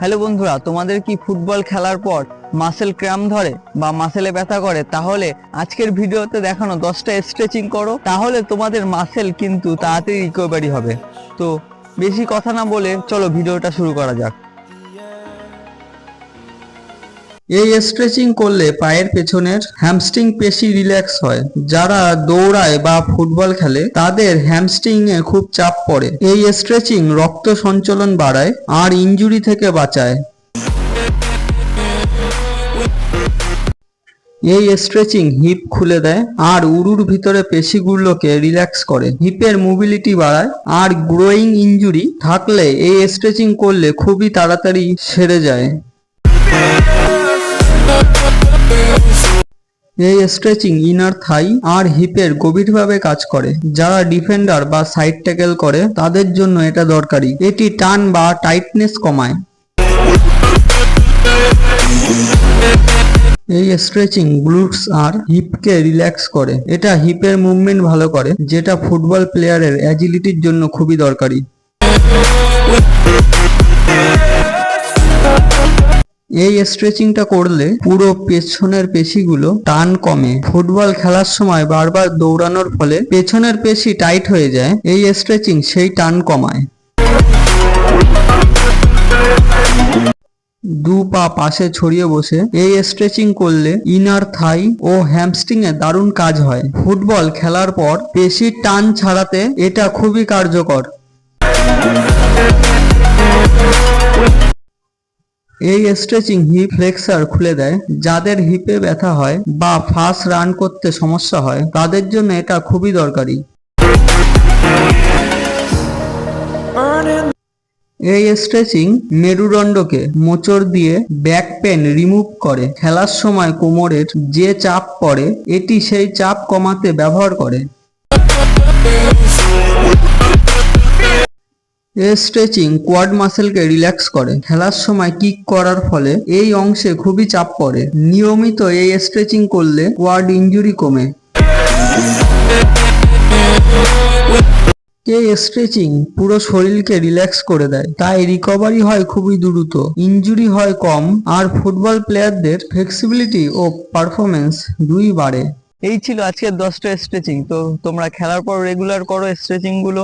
Hello বন্ধুরা, তোমাদের কি ফুটবল খেলার পর মাসেল ক্র্যাম ধরে বা মাসেলে ব্যথা করে? তাহলে আজকের ভিডিওতে দেখানো দশটা স্ট্রেচিং করো, তাহলে তোমাদের মাসেল কিন্তু তাড়াতাড়ি রিকভারি হবে। তো বেশি কথা না বলে চলো ভিডিওটা শুরু করা যাক। এই স্ট্রেচিং করলে পায়ের পেছনের হ্যামস্ট্রিং পেশি রিল্যাক্স হয়। যারা দৌড়ায় বা ফুটবল খেলে, তাদের হ্যামস্ট্রিং এ খুব চাপ পড়ে। এই স্ট্রেচিং রক্ত সঞ্চালন বাড়ায় আর ইনজুরি থেকে বাঁচায়। এই স্ট্রেচিং হিপ খুলে দেয় আর উরুর ভিতরে পেশিগুলোকে রিল্যাক্স করে। হিপের মোবিলিটি বাড়ায় আর গ্রোয়িং ইনজুরি থাকলে এই স্ট্রেচিং করলে খুবই তাড়াতাড়ি সেরে যায়। এই স্ট্রেচিং ইনার থাই আর হিপের গভীরভাবে কাজ করে। যারা ডিফেন্ডার বা সাইড ট্যাকেল করে, তাদের জন্য এটা দরকারি। এটি টান বা টাইটনেস কমায়। এই স্ট্রেচিং গ্লুটস আর হিপকে রিল্যাক্স করে। এটা হিপের মুভমেন্ট ভালো করে, যেটা ফুটবল প্লেয়ারের অ্যাজিলিটির জন্য খুবই দরকারি। এই স্ট্রেচিংটা করলে পুরো পেছনের পেশিগুলো টান কমে। ফুটবল খেলার সময় বারবার দৌড়ানোর ফলে পেছনের পেশি টাইট হয়ে যায়, এই স্ট্রেচিং সেই টান কমায়। দু পা পাশে ছড়িয়ে বসে এই স্ট্রেচিং করলে ইনার থাই ও হ্যামস্ট্রিং এ দারুণ কাজ হয়। ফুটবল খেলার পর পেশির টান ছাড়াতে এটা খুবই কার্যকর। এই স্ট্রেচিং হিপ ফ্লেক্সার খুলে দেয়, যাদের হিপে ব্যথা হয় বা ফাস্ট রান করতে সমস্যা হয়, তাদের জন্য এটা খুবই দরকারি। এই স্ট্রেচিং মেরুদণ্ডকে মোচড় দিয়ে ব্যাক পেন রিমুভ করে। খেলার সময় কোমরের যে চাপ পড়ে, এটি সেই চাপ কমাতে ব্যবহার করে। স্ট্রেচিং কোয়াড মাসেলকে রিল্যাক্স করে। খেলার সময় কিক করার ফলে এই অংশে খুবই চাপ পড়ে। নিয়মিত এই স্ট্রেচিং করলে কোয়াড ইনজুরি কমে। এই স্ট্রেচিং পুরো শরীরকে রিল্যাক্স করে দেয়। তাই রিকভারি হয় খুবই দ্রুত। ইনজুরি হয় কম আর ফুটবল প্লেয়ারদের ফ্লেক্সিবিলিটি ও পারফরমেন্স দুই বাড়ে। এই ছিল আজকের দশটা স্ট্রেচিং তো তোমরা খেলার পর রেগুলার করো স্ট্রেচিংগুলো।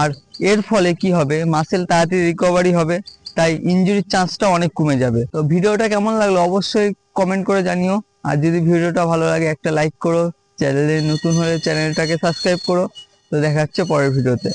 আর এর ফলে কি হবে? মাসেল তাড়াতাড়ি রিকভারি হবে, তাই ইঞ্জুরির চান্সটা অনেক কমে যাবে। তো ভিডিওটা কেমন লাগল অবশ্যই কমেন্ট করে জানিও। আর যদি ভিডিওটা ভালো লাগে একটা লাইক করো, চ্যানেলে নতুন হলে চ্যানেলটাকে সাবস্ক্রাইব করো। তো দেখা হচ্ছে পরের ভিডিওতে।